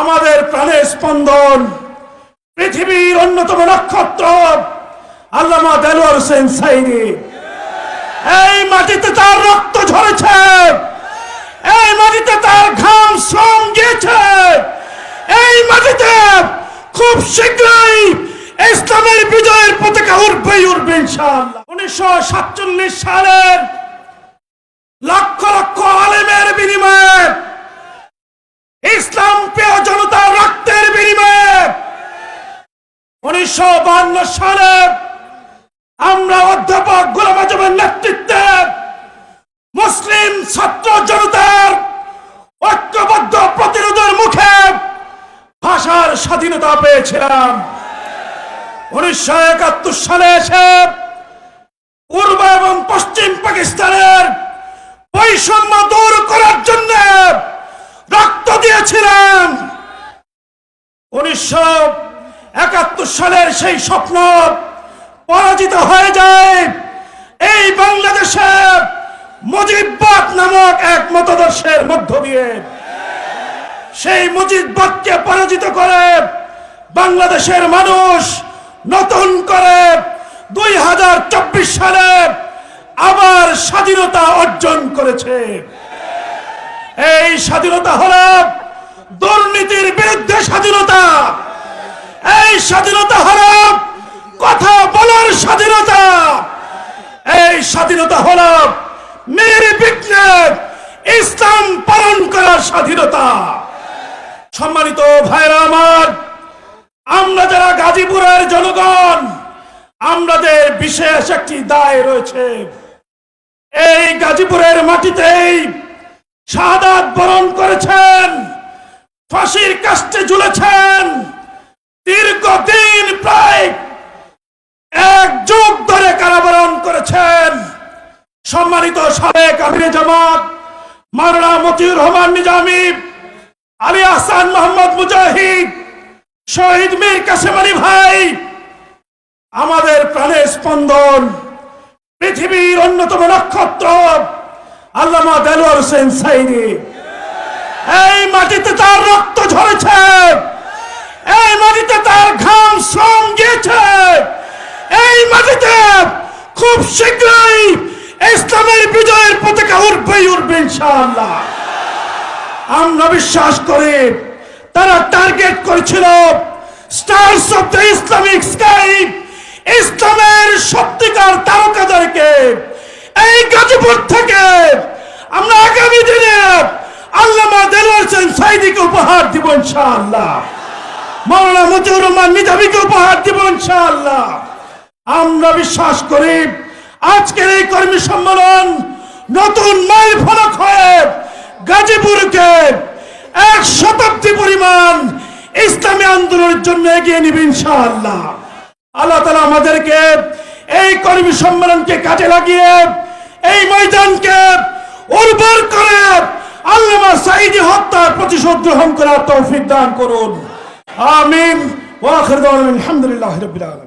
আমাদের প্রাণের স্পন্দন, পৃথিবীর অন্যতম নক্ষত্র, আল্লামা দেলোয়ার হোসেন সাইনি। এই মাটিতে তার রক্ত ঝরেছে, এই মাটিতে তার ঘাম শ্রম গিয়েছে, এই মাটিতে খুব শীঘ্রই ইসলামের বিজয়ের পতাকা উঠবে উঠবে ইনশাআল্লাহ। উনিশশো সালের লক্ষ লক্ষ আলেমের উনিশশো সালে আমরা অধ্যাপক গোলাম আজমের নেতৃত্বে মুসলিম ছাত্র জনতার ঐক্যবদ্ধ প্রতিরোধের মুখে ভাষার স্বাধীনতা পেয়েছিলাম। উনিশশো একাত্তর সালে এসে পূর্ব এবং পশ্চিম পাকিস্তানের বৈষম্য দূর করার জন্য রক্ত দিয়েছিলাম উনিশশো একাত্তর সালের সেই স্বপ্ন পরাজিত হয়ে যায়। এই বাংলাদেশে মুজিববাদ নামক এক মতাদর্শের মধ্য দিয়ে সেই মুজিববাদকে পরাজিত করে বাংলাদেশের মানুষ নতুন করে দুই হাজার চব্বিশ সালে আবার স্বাধীনতা অর্জন করেছে। এই স্বাধীনতা হল দুর্নীতির বিরুদ্ধে স্বাধীনতা। এই স্বাধীনতা হল কথা বলার স্বাধীনতা। এই স্বাধীনতা হল নির্বিঘ্নে ইসলাম পালন করার স্বাধীনতা। সম্মানিত ভাইরা আমার, আমরা যারা গাজীপুরের জনগণ, আমাদের বিশেষ একটি দায় রয়েছে। এই গাজীপুরের মাটিতেই শাহাদাত বরণ করেছেন, ফাঁসির কাস্টে ঝুলেছেন। সম্মানিত সাবেক আমির জামাত, মাওলানা মতিউর রহমান নিজামি, আলী আহসান মোহাম্মদ মুজাহিদ, শহীদ মীর কাসেম আলী ভাই, আমাদের প্রাণের স্পন্দন, পৃথিবীর অন্যতম নক্ষত্র, আল্লামা দেলোয়ার হোসেন সাইনি। এই মাটিতে তার রক্ত ঝরেছে, এই মাটিতে তার ঘাম শ্রম গিয়েছে, এই মাটিতে খুব শীঘ্রই ইসলামের বিজয়ের পতাকা উঠবে উঠবে ইনশাআল্লাহ। আমরা বিশ্বাস করি, তারা টার্গেট করেছিল stars of the Islamic sky ইসলামের সত্যিকার তারকাদেরকে। এই গাজীপুর থেকে আমরা আগামী দিনে আল্লামা দেলোয়ার হোসেন সাইদিকে উপহার দিব ইনশাআল্লাহ। মাওলানা মতিউর রহমান নিজামীকে উপহার দিব ইনশাআল্লাহ। আমরা বিশ্বাস করি আজকের এই কর্মী সম্মেলন নতুন মাইল ফলক হয়ে গাজীপুরকে এক শতাব্দী পরিমাণ ইসলামী আন্দোলনের জন্য এগিয়ে নিবে ইনশাআল্লাহ। আল্লাহ তালা আমাদেরকে এই কর্মী সম্মেলনকে কাজে লাগিয়ে এই ময়দানকে উর্বর করে আল্লামা সাইদি হত্যার প্রতিশোধ গ্রহণ করার তৌফিক দান করুন। আমিন। ওয়াখির দাওয়ানা আলহামদুলিল্লাহ রাব্বিল আলামিন।